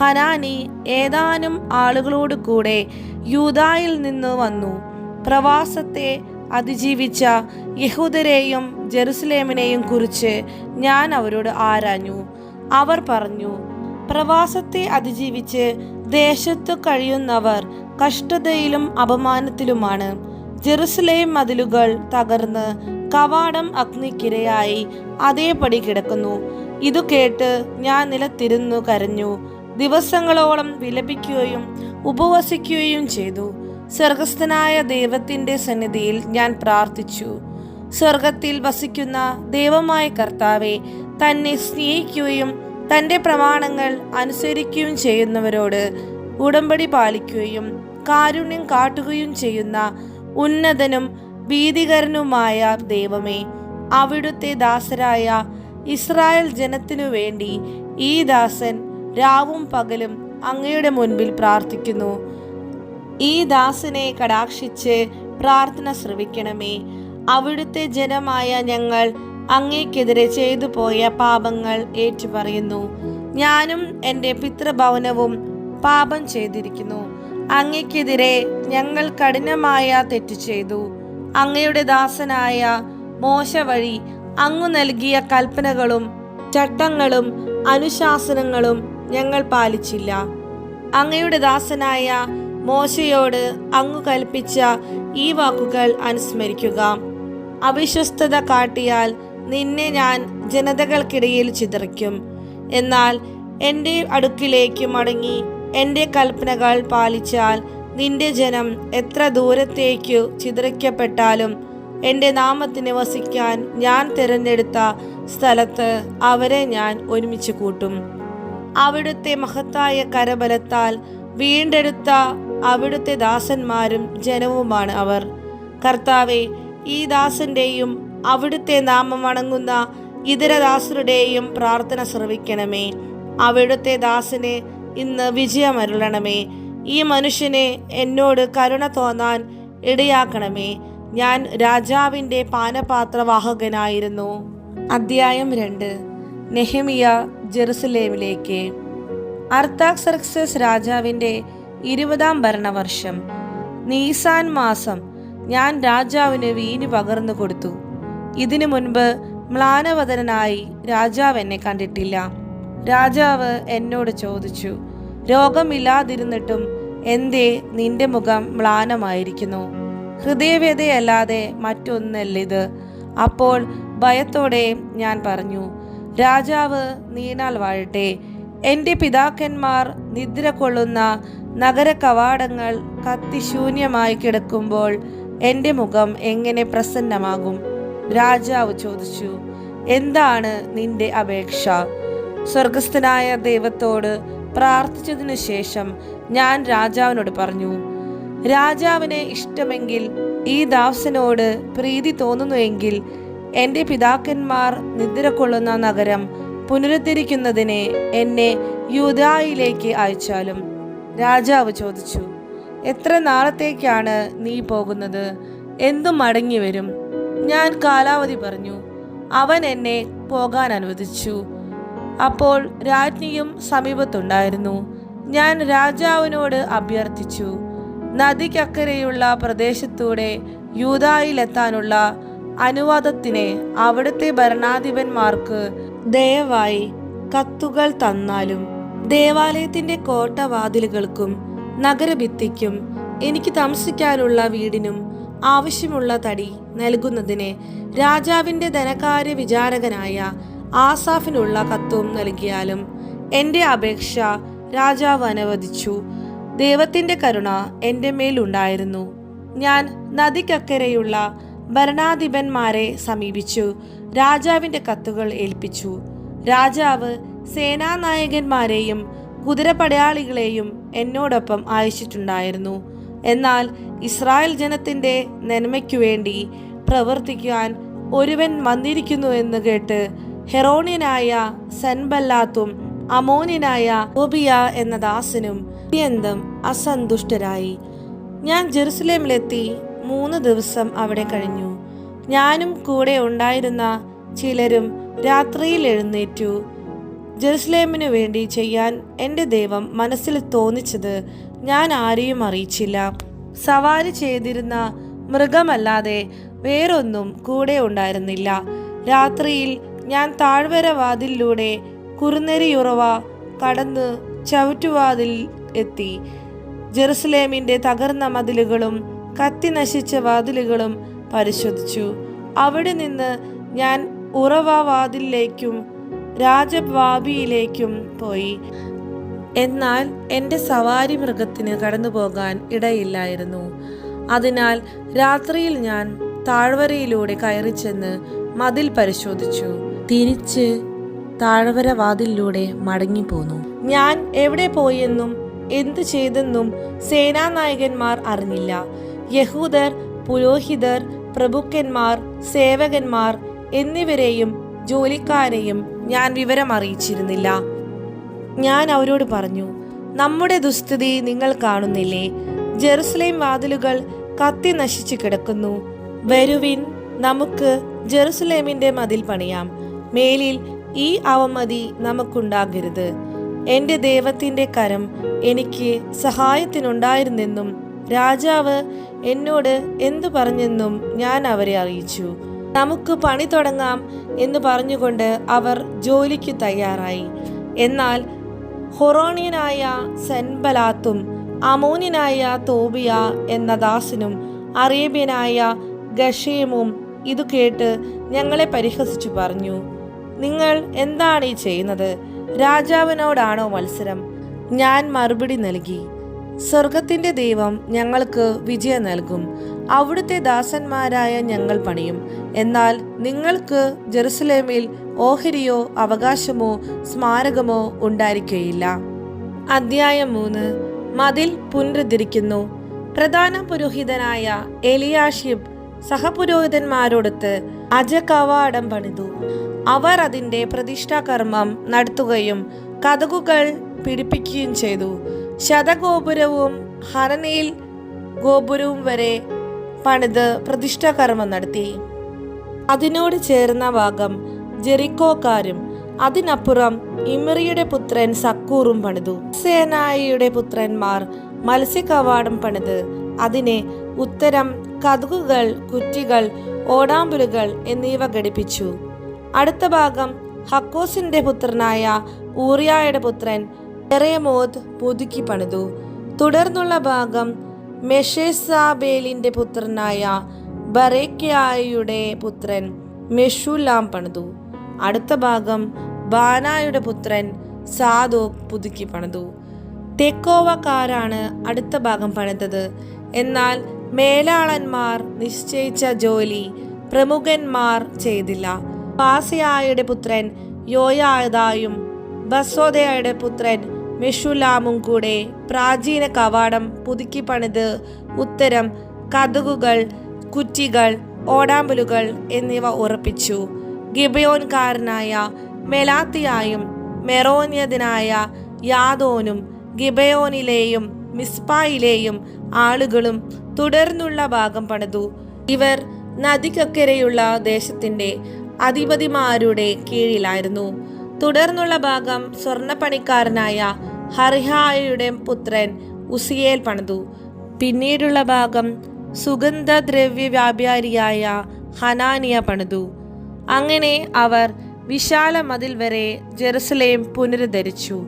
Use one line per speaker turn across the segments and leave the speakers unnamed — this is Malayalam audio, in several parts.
ഹനാനി ഏതാനും ആളുകളോട് കൂടെ യൂതായിൽ നിന്ന് വന്നു. പ്രവാസത്തെ അതിജീവിച്ച യഹൂദരെയും ജെറുസലേമിനെയും കുറിച്ച് ഞാൻ അവരോട് ആരാഞ്ഞു. അവർ പറഞ്ഞു പ്രവാസത്തെ അതിജീവിച്ച് ദേശത്തു കഴിയുന്നവർ കഷ്ടതയിലും അപമാനത്തിലുമാണ്. ജെറുസലേം മതിലുകൾ തകർന്ന് കവാടം അഗ്നിക്കിരയായി അതേപടി കിടക്കുന്നു. ഇതു കേട്ട് ഞാൻ നിലത്തിരുന്നു കരഞ്ഞു. ദിവസങ്ങളോളം വിലപിക്കുകയും ഉപവസിക്കുകയും ചെയ്തു. സ്വർഗസ്ഥനായ ദൈവത്തിന്റെ സന്നിധിയിൽ ഞാൻ പ്രാർത്ഥിച്ചു. സ്വർഗത്തിൽ വസിക്കുന്ന ദൈവമായ കർത്താവെ തന്നെ സ്നേഹിക്കുകയും തന്റെ പ്രമാണങ്ങൾ അനുസരിക്കുകയും ചെയ്യുന്നവരോട് ഉടമ്പടി പാലിക്കുകയും കാരുണ്യം കാട്ടുകയും ചെയ്യുന്ന ഉന്നതനും ഭീതികരനുമായ ദൈവമേ അവിടുത്തെ ദാസരായ ഇസ്രായേൽ ജനത്തിനു വേണ്ടി ഈ ദാസൻ രാവും പകലും അങ്ങയുടെ മുൻപിൽ പ്രാർത്ഥിക്കുന്നു. ഈ ദാസനെ കടാക്ഷിച്ച് പ്രാർത്ഥന ശ്രവിക്കണമേ. അവിടുത്തെ ജനമായ ഞങ്ങൾ അങ്ങേക്കെതിരെ ചെയ്തു പോയ പാപങ്ങൾ ഏറ്റുപറയുന്നു. ഞാനും എന്റെ പിതൃഭവനവും പാപം ചെയ്തിരിക്കുന്നു. അങ്ങയ്ക്കെതിരെ ഞങ്ങൾ കഠിനമായ തെറ്റ് ചെയ്തു. അങ്ങയുടെ ദാസനായ മോശ വഴി അങ്ങു നൽകിയ കൽപ്പനകളും ചട്ടങ്ങളും അനുശാസനങ്ങളും ഞങ്ങൾ പാലിച്ചില്ല. അങ്ങയുടെ ദാസനായ മോശയോട് അങ്ങു കൽപ്പിച്ച ഈ വാക്കുകൾ അനുസ്മരിക്കുക. അവിശ്വസ്തത കാട്ടിയാൽ നിന്നെ ഞാൻ ജനതകൾക്കിടയിൽ ചിതറിക്കും. എന്നാൽ എന്റെ അടുക്കിലേക്ക് മടങ്ങി എന്റെ കൽപ്പനകൾ പാലിച്ചാൽ നിന്റെ ജനം എത്ര ദൂരത്തേക്കു ചിതറിക്കപ്പെട്ടാലും എന്റെ നാമത്തിന് വസിക്കാൻ ഞാൻ തിരഞ്ഞെടുത്ത സ്ഥലത്ത് അവരെ ഞാൻ ഒരുമിച്ച് കൂട്ടും. അവിടുത്തെ മഹത്തായ കരബലത്താൽ വീണ്ടെടുത്ത അവിടുത്തെ ദാസന്മാരും ജനവുമാണ് അവർ. കർത്താവെ ഈ ദാസന്റെയും അവിടുത്തെ നാമം വണങ്ങുന്ന ഇതര ദാസരുടെയും പ്രാർത്ഥന ശ്രവിക്കണമേ. അവിടുത്തെ ദാസന് ഇന്ന് വിജയമരുളണമേ. ഈ മനുഷ്യനെ എന്നോട് കരുണ തോന്നാൻ ഇടയാക്കണമേ. ഞാൻ രാജാവിന്റെ പാനപാത്രവാഹകനായിരുന്നു. അദ്ധ്യായം രണ്ട്. നെഹമിയ ജെറുസലേമിലേക്ക്. അർത്താക്സർക്സസ് രാജാവിന്റെ ഇരുപതാം ഭരണവർഷം. നീസാൻ മാസം ഞാൻ രാജാവിന് വീഞ്ഞ് പകർന്നു കൊടുത്തു. ഇതിനു മുൻപ് മ്ലാനവദനായി രാജാവ് എന്നെ കണ്ടിട്ടില്ല. രാജാവ് എന്നോട് ചോദിച്ചു രോഗമില്ലാതിരുന്നിട്ടും എന്തേ നിന്റെ മുഖം മ്ലാനമായിരിക്കുന്നു? ഹൃദയവേദയല്ലാതെ മറ്റൊന്നല്ലിത്? അപ്പോൾ ഭയത്തോടെ ഞാൻ പറഞ്ഞു രാജാവ് നീണാൽ വാഴട്ടെ. എന്റെ പിതാക്കന്മാർ നിദ്ര കൊള്ളുന്ന നഗര കവാടങ്ങൾ കത്തിശൂന്യമായി കിടക്കുമ്പോൾ എന്റെ മുഖം എങ്ങനെ പ്രസന്നമാകും? രാജാവ് ചോദിച്ചു എന്താണ് നിന്റെ അപേക്ഷ? സ്വർഗസ്ഥനായ ദൈവത്തോട് പ്രാർത്ഥിച്ചതിനു ശേഷം ഞാൻ രാജാവിനോട് പറഞ്ഞു രാജാവിനെ ഇഷ്ടമെങ്കിൽ ഈ ദാസനോട് പ്രീതി തോന്നുന്നുവെങ്കിൽ എന്റെ പിതാക്കന്മാർ നിദ്ര കൊള്ളുന്ന നഗരം പുനരുദ്ധരിക്കുന്നതിന് എന്നെ യൂതായിലേക്ക് അയച്ചാലും രാജാവ് ചോദിച്ചു എത്ര നാളത്തേക്കാണ് നീ പോകുന്നത്? എന്തു മടങ്ങി വരും? ഞാൻ കാലാവധി പറഞ്ഞു അവൻ എന്നെ പോകാൻ അനുവദിച്ചു. അപ്പോൾ രാജ്ഞിയും സമീപത്തുണ്ടായിരുന്നു. ഞാൻ രാജാവിനോട് അഭ്യർത്ഥിച്ചു നദിക്കക്കരെയുള്ള പ്രദേശത്തൂടെ യൂതായിലെത്താനുള്ള അനുവാദത്തിന് അവിടുത്തെ ഭരണാധിപന്മാർക്ക് ദയവായി കത്തുകൾ തന്നാലും ദേവാലയത്തിന്റെ കോട്ടവാതിലുകൾക്കും നഗരഭിത്തിക്കും എനിക്ക് താമസിക്കാനുള്ള വീടിനും ആവശ്യമുള്ള തടി നൽകുന്നതിന് രാജാവിന്റെ ധനകാര്യ വിചാരകനായ ആസാഫിനുള്ള കത്തും നൽകിയാലും എന്റെ അപേക്ഷ രാജാവ് അനുവദിച്ചു. ദൈവത്തിന്റെ കരുണ എന്റെ മേലുണ്ടായിരുന്നു ഞാൻ നദിക്കക്കരെയുള്ള ഭരണാധിപന്മാരെ സമീപിച്ചു. രാജാവിന്റെ കത്തുകൾ ഏൽപ്പിച്ചു. രാജാവ് സേനാനായകന്മാരെയും കുതിരപ്പടയാളികളെയും എന്നോടൊപ്പം അയച്ചിട്ടുണ്ടായിരുന്നു. എന്നാൽ ഇസ്രായേൽ ജനത്തിന്റെ നന്മയ്ക്കു വേണ്ടി പ്രവർത്തിക്കാൻ ഒരുവൻ വന്നിരിക്കുന്നു എന്ന് കേട്ട് ഹെറോണിയനായ സെൻബല്ലാത്തും അമോനിയനായ ഒബിയ എന്ന ദാസനും അത്യന്തം അസന്തുഷ്ടരായി. ഞാൻ ജെറുസലേമിലെത്തി മൂന്ന് ദിവസം അവിടെ കഴിഞ്ഞു. ഞാനും കൂടെ ഉണ്ടായിരുന്ന ചിലരും രാത്രിയിൽ എഴുന്നേറ്റു. ജെറുസലേമിനു വേണ്ടി ചെയ്യാൻ എന്റെ ദൈവം മനസ്സിൽ തോന്നിച്ചത് ഞാൻ ആരെയും അറിയിച്ചില്ല. സവാരി ചെയ്തിരുന്ന മൃഗമല്ലാതെ വേറൊന്നും കൂടെ ഉണ്ടായിരുന്നില്ല. രാത്രിയിൽ ഞാൻ താഴ്വര വാതിലിലൂടെ കുറുനരിയുറവ കടന്ന് ചവിറ്റുവാതിൽ എത്തി. ജെറുസലേമിന്റെ തകർന്ന മതിലുകളും കത്തി നശിച്ച വാതിലുകളും പരിശോധിച്ചു. അവിടെ നിന്ന് ഞാൻ ഉറവ വാതിലിലേക്കും രാജവാബിയിലേക്കും പോയി. എന്നാൽ എന്റെ സവാരി മൃഗത്തിന് കടന്നു പോകാൻ ഇടയില്ലായിരുന്നു. അതിനാൽ രാത്രിയിൽ ഞാൻ താഴ്വരയിലൂടെ കയറി ചെന്ന് മതിൽ പരിശോധിച്ചു. തിരിച്ച് താഴ്വര വാതിലിലൂടെ മടങ്ങിപ്പോന്നു. ഞാൻ എവിടെ പോയെന്നും എന്തു ചെയ്തെന്നും സേനാനായകന്മാർ അറിഞ്ഞില്ല. യഹൂദർ പുരോഹിതർ പ്രഭുക്കന്മാർ സേവകന്മാർ എന്നിവരെയും ജോലിക്കാരെയും ഞാൻ വിവരം അറിയിച്ചിരുന്നില്ല. ഞാൻ അവരോട് പറഞ്ഞു നമ്മുടെ ദുസ്ഥിതി നിങ്ങൾ കാണുന്നില്ലേ? ജെറുസലേം വാതിലുകൾ കത്തി നശിച്ചു കിടക്കുന്നു. വരുവിൻ നമുക്ക് ജെറുസലേമിന്റെ മതിൽ പണിയാം. മേലിൽ ഈ അവമതി നമുക്കുണ്ടാകരുത്. എന്റെ ദൈവത്തിന്റെ കരം എനിക്ക് സഹായത്തിനുണ്ടായിരുന്നെന്നും രാജാവ് എന്നോട് എന്തു പറഞ്ഞെന്നും ഞാൻ അവരെ അറിയിച്ചു. നമുക്ക് പണി തുടങ്ങാം എന്ന് പറഞ്ഞുകൊണ്ട് അവർ ജോലിക്ക് തയ്യാറായി. എന്നാൽ ഹൊറോണിയനായ സെൻബലാത്തും അമോനിയനായ തോബിയ എന്ന ദാസിനും അറേബ്യനായ ഗഷേമും ഇത് കേട്ട് ഞങ്ങളെ പരിഹസിച്ചു പറഞ്ഞു. നിങ്ങൾ എന്താണ് ഈ ചെയ്യുന്നത്? രാജാവിനോടാണോ മത്സരം? ഞാൻ മറുപടി നൽകി. സ്വർഗത്തിന്റെ ദൈവം ഞങ്ങൾക്ക് വിജയം നൽകും. അവിടുത്തെ ദാസന്മാരായ ഞങ്ങൾ പണിയും. എന്നാൽ നിങ്ങൾക്ക് ജെറുസലേമിൽ ഓഹരിയോ അവകാശമോ സ്മാരകമോ ഉണ്ടായിരിക്കുകയില്ല അദ്ധ്യായം മൂന്ന്. മതിൽ പുനരുദ്ധരിക്കുന്നു. പ്രധാന പുരോഹിതനായ എലിയാഷിബ് സഹപുരോഹിതന്മാരോടൊത്ത് അജകവാടം പണിതു. അവർ അതിന്റെ പ്രതിഷ്ഠാകർമ്മം നടത്തുകയും കഥകുകൾ പിടിപ്പിക്കുകയും ചെയ്തു. ശതഗോപുരവും ഹനനയിൽ ഗോപുരവും വരെ പണിത് പ്രതിഷ്ഠാകർമ്മം നടത്തി. അതിനോട് ചേർന്ന ഭാഗം ജെറിക്കോക്കാരും അതിനപ്പുറം ഇമറിയുടെ പുത്രൻ സക്കൂറും പണിതു. സേനായിയുടെ പുത്രന്മാർ മത്സ്യകവാടം പണിത്. അതിനെ ഉത്തരം കതുകുകൾ കുറ്റികൾ ഓടാമ്പുലുകൾ എന്നിവ ഘടിപ്പിച്ചു. അടുത്ത ഭാഗം ഹക്കോസിന്റെ പുത്രനായ ഊറിയായുടെ പുത്രൻ എറേമോദ് പുതുക്കി പണിതു. തുടർന്നുള്ള ഭാഗം മെഷേസാബേലിന്റെ പുത്രനായ ബറേക്കായയുടെ പുത്രൻ മെഷുലാം പണിതു. അടുത്ത ഭാഗം ബാനായുടെ പുത്രൻ സാദോ പുതുക്കി പണിതു. തെക്കോവക്കാരാണ് അടുത്ത ഭാഗം പണിതത്. എന്നാൽ മേലാളന്മാർ നിശ്ചയിച്ച ജോലി പ്രമുഖന്മാർ ചെയ്തില്ല. പാസിയായുടെ പുത്രൻ യോയായതായും ബസോദയുടെ പുത്രൻ മെഷുലാമും കൂടെ പ്രാചീന കവാടം പുതുക്കി പണിത് ഉത്തരം കതുകുകൾ കുറ്റികൾ ഓടാമ്പലുകൾ എന്നിവ ഉറപ്പിച്ചു. ഗിബയോൻകാരനായ മെലാത്തിയായും മെറോനിയതിനായ യാദോനും ഗിബയോനിലെയും മിസ്പായിലെയും ആളുകളും തുടർന്നുള്ള ഭാഗം പണിതു. ഇവർ നദിക്കക്കരെയുള്ള ദേശത്തിന്റെ അധിപതിമാരുടെ കീഴിലായിരുന്നു. തുടർന്നുള്ള ഭാഗം സ്വർണപ്പണിക്കാരനായ ഹറിഹായുടെ പുത്രൻ ഉസിയേൽ പണിതു. പിന്നീടുള്ള ഭാഗം സുഗന്ധദ്രവ്യ വ്യാപാരിയായ ഹനാനിയ പണിതു. അങ്ങനെ അവർ വിശാല മതിൽ വരെ ജെറുസലേം പുനരുദ്ധരിച്ചു.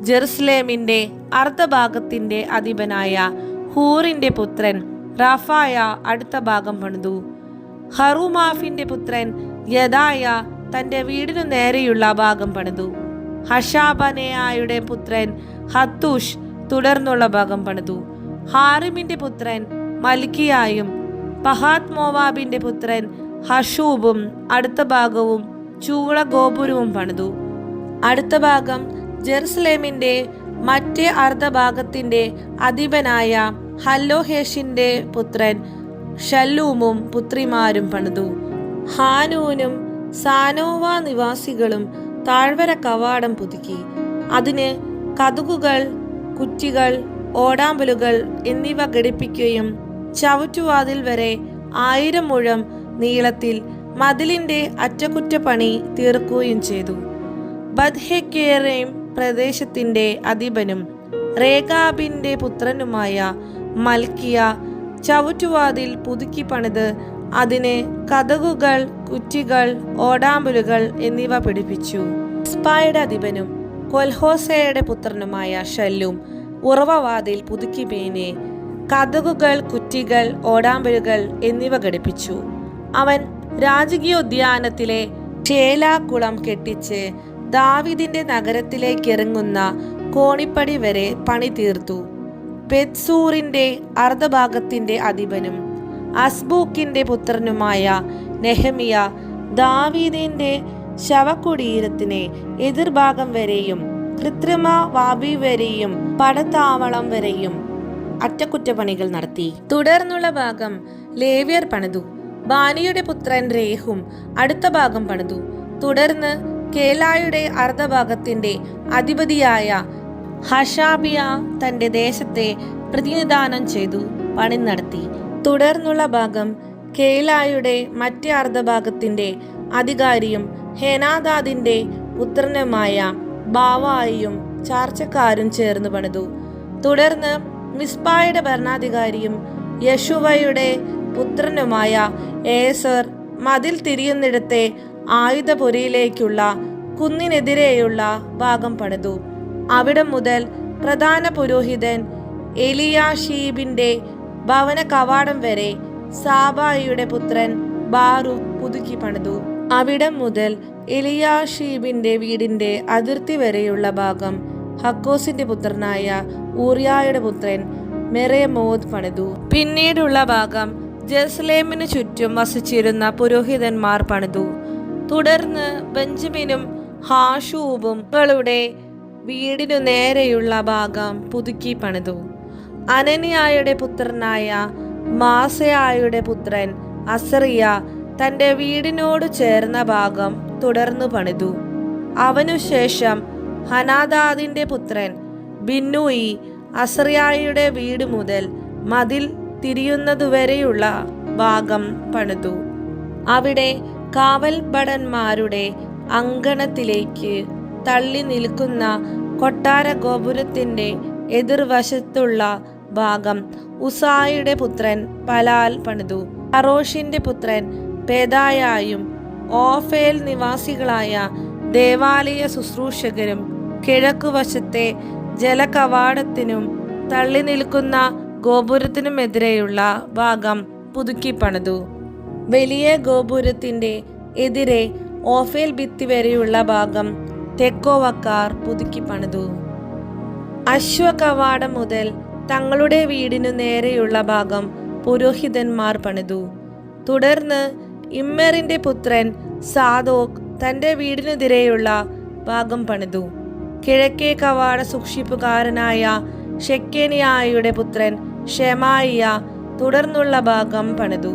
ജെറുസലേമിന്റെ അർദ്ധഭാഗത്തിന്റെ അധിപനായ ഹൂറിന്റെ പുത്രൻ റാഫായ അടുത്ത ഭാഗം പണിതു. ഹറുമാഫിന്റെ പുത്രൻ യദായ തന്റെ വീടിനു നേരെയുള്ള ഭാഗം പണിതു. ഹഷാബനയായുടെ പുത്രൻ ഹത്തൂഷ് തുടർന്നുള്ള ഭാഗം പണിതു. ഹാറിമിന്റെ പുത്രൻ മൽക്കിയായും പഹാത് മോവാബിന്റെ പുത്രൻ ഹഷൂബും അടുത്ത ഭാഗവും ചൂള ഗോപുരവും പണിതു. അടുത്ത ഭാഗം ജെറുസലേമിന്റെ മറ്റേ അർദ്ധഭാഗത്തിന്റെ അധിപനായ ഹല്ലോഹേഷിന്റെ പുത്രൻ ഷല്ലൂമും പുത്രിമാരും പണിതു. ഹാനൂനും സാനോവ നിവാസികളും താഴ്വര കവാടം പുതുക്കി. അതിന് കതുകുകൾ കുറ്റികൾ ഓടാമ്പലുകൾ എന്നിവ ഘടിപ്പിക്കുകയും ചവിറ്റുവാതിൽ വരെ ആയിരം മുഴം നീളത്തിൽ മതിലിന്റെ അറ്റകുറ്റപ്പണി തീർക്കുകയും ചെയ്തു. ബദ്ഹെക്കേറേം പ്രദേശത്തിന്റെ അധിപനും രേഖാബിന്റെ പുത്രനുമായ മൽക്കിയ ചവിറ്റുവാതിൽ പുതുക്കി പണിത് അതിന് കതകുകൾ കുറ്റികൾ ഓടാമ്പലുകൾ എന്നിവ പിടിപ്പിച്ചു. സ്പായുടെ അധിപനും കൊൽഹോസയുടെ പുത്രനുമായ ഷല്ലും ഉറവവാതിൽ പുതുക്കി പേനെ കതകുകൾ കുറ്റികൾ ഓടാമ്പലുകൾ എന്നിവ ഘടിപ്പിച്ചു. അവൻ രാജകീയ ഉദ്യാനത്തിലെ ചേലാക്കുളം കെട്ടിച്ച് ദാവിദിന്റെ നഗരത്തിലേക്ക് ഇറങ്ങുന്ന കോണിപ്പടി വരെ പണി തീർത്തു പെത്സൂറിന്റെ അർദ്ധഭാഗത്തിന്റെ അധിപനും അസ്ബൂക്കിന്റെ പുത്രനുമായ നെഹമിയ ദാവീദിന്റെ ശവകുടീരത്തിന് എതിർഭാഗം വരെയും കൃത്രിമ വാബി വരെയും പടത്താവളം വരെയും അറ്റകുറ്റപ്പണികൾ നടത്തി. തുടർന്നുള്ള ഭാഗം ലേവ്യർ പണിതു. ബാനിയുടെ പുത്രൻ രേഹും അടുത്ത ഭാഗം പണിതു. തുടർന്ന് കേലായുടെ അർദ്ധഭാഗത്തിന്റെ അധിപതിയായ ഹഷാബിയ തന്റെ ദേശത്തെ പ്രതിനിധാനം ചെയ്തു പണി നടത്തി. തുടർന്നുള്ള ഭാഗം കേലായുടെ മറ്റേ അർദ്ധഭാഗത്തിന്റെ അധികാരിയും ഹേനാദാദിന്റെ പുത്രനുമായ ബാവായിയും ചാർച്ചക്കാരും ചേർന്ന് പണിതു. തുടർന്ന് മിസ്ബായുടെ ഭരണാധികാരിയും യശുവയുടെ പുത്രനുമായ ഏസർ മതിൽ തിരിയുന്നിടത്തെ ആയുധപുരയിലേക്കുള്ള കുന്നിനെതിരെയുള്ള ഭാഗം പണിതു. അവിടം മുതൽ പ്രധാന പുരോഹിതൻ എലിയാഷീബിന്റെ ഭവന കവാടം വരെ സാബായിയുടെ പുത്രൻ ബാറു പുതുക്കി പണിതു. അവിടം മുതൽ എലിയാഷീബിന്റെ വീടിന്റെ അതിർത്തി വരെയുള്ള ഭാഗം ഹക്കോസിന്റെ പുത്രനായ ഊറിയായുടെ പുത്രൻ മെറേമോദ് പണിതു. പിന്നീടുള്ള ഭാഗം ജെറുസലേമിനു ചുറ്റും വസിച്ചിരുന്ന പുരോഹിതന്മാർ പണിതു. തുടർന്ന് ബെഞ്ചമിനും ഹാഷൂബും വീടിനു നേരെയുള്ള ഭാഗം പുതുക്കി പണിതു. അനനിയായുടെ പുത്രനായ മാസയായുടെ പുത്രൻ അസറിയ തന്റെ വീടിനോട് ചേർന്ന ഭാഗം തുടർന്നു പണിതു. അവനുശേഷം ഹനാദാദിന്റെ പുത്രൻ ബിന്നുയി അസറിയായുടെ വീട് മുതൽ മതിൽ തിരിയുന്നതുവരെയുള്ള ഭാഗം പണിതു. അവിടെ കാവൽഭടന്മാരുടെ അങ്കണത്തിലേക്ക് തള്ളി നിൽക്കുന്ന കൊട്ടാര ഗോപുരത്തിന്റെ എതിർവശത്തുള്ള ഭാഗം ഉസായിയുടെ പുത്രൻ പലാൽ പണിതു. അറോഷിന്റെ പുത്രൻ പേദായായും ഓഫേൽ നിവാസികളായ ദേവാലയ ശുശ്രൂഷകരും കിഴക്കുവശത്തെ ജലകവാടത്തിനും തള്ളി നിൽക്കുന്ന ഗോപുരത്തിനുമെതിരെയുള്ള ഭാഗം പുതുക്കി പണിതു. വലിയ ഗോപുരത്തിന്റെ എതിരെ ഓഫേൽ ഭിത്തി വരെയുള്ള ഭാഗം തെക്കോവക്കാർ പുതുക്കി പണിതു. അശ്വകവാടം മുതൽ തങ്ങളുടെ വീടിനു നേരെയുള്ള ഭാഗം പുരോഹിതന്മാർ പണിതു. തുടർന്ന് ഇമ്മറിന്റെ പുത്രൻ സാദോക് തന്റെ വീടിനെതിരെയുള്ള ഭാഗം പണിതു. കിഴക്കേ കവാട സൂക്ഷിപ്പുകാരനായ ഷെക്കേനിയായുടെ പുത്രൻ ഷെമായിയ തുടർന്നുള്ള ഭാഗം പണിതു.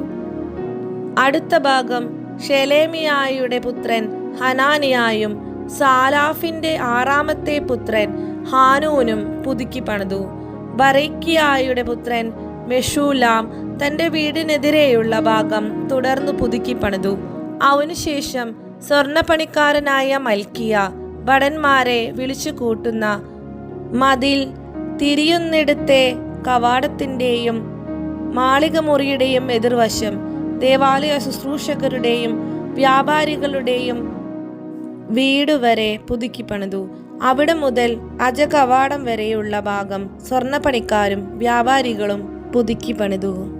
അടുത്ത ഭാഗം ഷെലേമിയായുടെ പുത്രൻ ഹനാനിയായും സാലാഫിന്റെ ആറാമത്തെ പുത്രൻ ഹാനൂനും പുതുക്കി പണിതു. ബറേക്കിയായുടെ പുത്രൻ മെഷൂലാം തന്റെ വീടിനെതിരെയുള്ള ഭാഗം തുടർന്നു പുതുക്കി പണിതു. അവനുശേഷം സ്വർണപ്പണിക്കാരനായ മൽക്കിയ ഭടന്മാരെ വിളിച്ചു കൂട്ടുന്ന മതിൽ തിരിയുന്നിടത്തെ കവാടത്തിന്റെയും മാളികമുറിയുടെയും എതിർവശം ദേവാലയ ശുശ്രൂഷകരുടെയും വ്യാപാരികളുടെയും വീട് വരെ പുതുക്കി പണിതു. അവിടെ മുതൽ അജകവാടം വരെയുള്ള ഭാഗം സ്വർണപ്പണിക്കാരും വ്യാപാരികളും പുതുക്കി പണിതു.